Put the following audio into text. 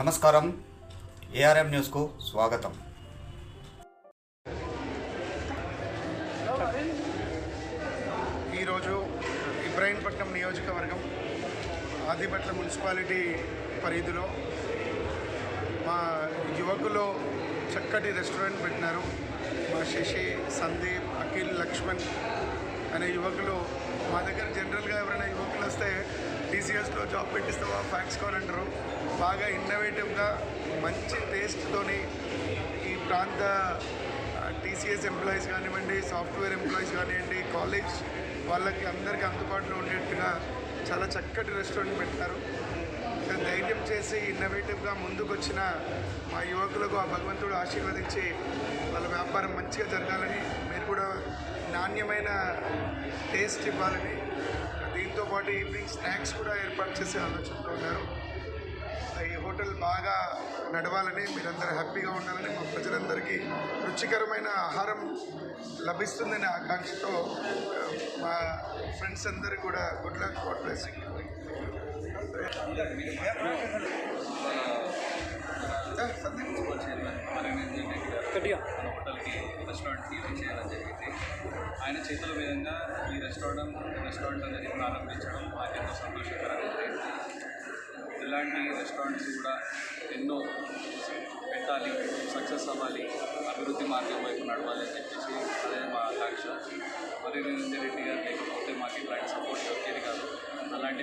నమస్కారం. ఏఆర్ఎం న్యూస్కు స్వాగతం. ఈరోజు ఇబ్రాహీంపట్నం నియోజకవర్గం ఆదిపట్ల మున్సిపాలిటీ పరిధిలో మా యువకులు చక్కటి రెస్టారెంట్ పెట్టినారు. మా శశి సందీప్ అఖిల్ లక్ష్మణ్ అనే యువకులు. మా దగ్గర జనరల్గా ఎవరైనా యువకులు వస్తే టీసీఎస్లో జాబ్ పెట్టిస్తావా? ఫ్యాక్స్ కాల్ అంటారు బాగా ఇన్నోవేటివ్గా మంచి టేస్ట్తోని ఈ ప్రాంత టీసీఎస్ ఎంప్లాయీస్ కానివ్వండి సాఫ్ట్వేర్ ఎంప్లాయీస్ కానివ్వండి కాలేజ్ వాళ్ళకి అందరికీ అందుబాటులో ఉండేట్టుగా చాలా చక్కటి రెస్టారెంట్ పెట్టారు. ఇంకా ధైర్యం చేసి ఇన్నోవేటివ్గా ముందుకొచ్చిన మా యువకులకు ఆ భగవంతుడు ఆశీర్వదించి వాళ్ళ వ్యాపారం మంచిగా జరగాలని మీరు కూడా నాణ్యమైన టేస్ట్ ఇవ్వాలని దీంతో పాటు ఈవినింగ్ స్నాక్స్ కూడా ఏర్పాటు చేసే ఆలోచనలో ఉన్నారు. హోటల్ బాగా నడవాలని మీరందరూ హ్యాపీగా ఉండాలని మా ప్రజలందరికీ రుచికరమైన ఆహారం లభిస్తుందనే ఆకాంక్షతో మా ఫ్రెండ్స్ అందరూ కూడా గుడ్ లక్ గాడ్ బ్లెస్సింగ్ హోటల్కి రెస్టారెంట్కి చేయాలని జరిగింది. ఆయన చేతుల మీదుగా ఈ రెస్టారెంట్ రెస్టారెంట్ అనేది ప్రారంభించడం మాకు ఎంతో సంతోషకరంగా ఉంది. ఇలాంటి రెస్టారెంట్స్ కూడా ఎన్నో పెట్టాలి సక్సెస్ అవ్వాలి అభివృద్ధి మార్గం వైపు నడవాలి అని చెప్పేసి అదే మా ఆకాంక్ష. మరి రెడ్డి గారు లేకపోతే మాకు ఇలాంటి సపోర్ట్ దొరికేది కాదు. అలాంటి